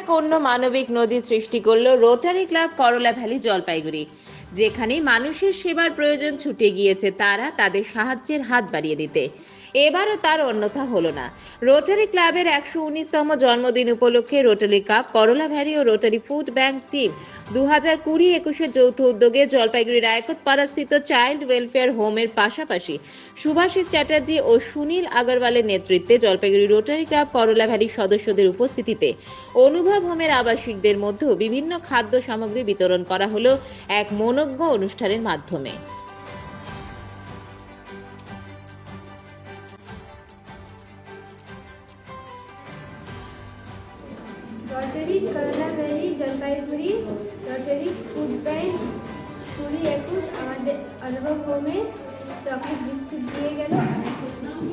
এক অন্য মানবিক নদী সৃষ্টি করল Rotary club Karala valley Jalpaiguri. যেখানে মানুষের সেবার প্রয়োজন ছুটে গিয়েছে তারা তাদের সাহায্যের হাত বাড়িয়ে দিতে। এবারও তার অন্যথা হলো না। রোটারি ক্লাবের একশো উনিশতম জন্মদিন উপলক্ষে রোটারি কাপ, করলা ভ্যালি ও রোটারি ফুড ব্যাংক টিম দু হাজার কুড়ি একুশের যৌথ উদ্যোগে জলপাইগুড়ি রায়কোটপাড়াস্থিত চাইল্ড ওয়েলফেয়ার হোমের পাশাপাশি সুভাষিস চ্যাটার্জি ও সুনীল আগরওয়ালের নেতৃত্বে জলপাইগুড়ি রোটারি ক্লাব, করলা ভ্যালির সদস্যদের উপস্থিতিতে অনুভব হোমের আবাসিকদের মধ্যেও বিভিন্ন খাদ্য সামগ্রী বিতরণ করা হলো এক মনোজ্ঞ অনুষ্ঠানের মাধ্যমে। Rotary Karala valley Jalpaiguri Rotary food bank কুড়ি একুশ আমাদের অনুভব হোমে চকলেট বিস্কুট দিয়ে গেল অনেক খুশি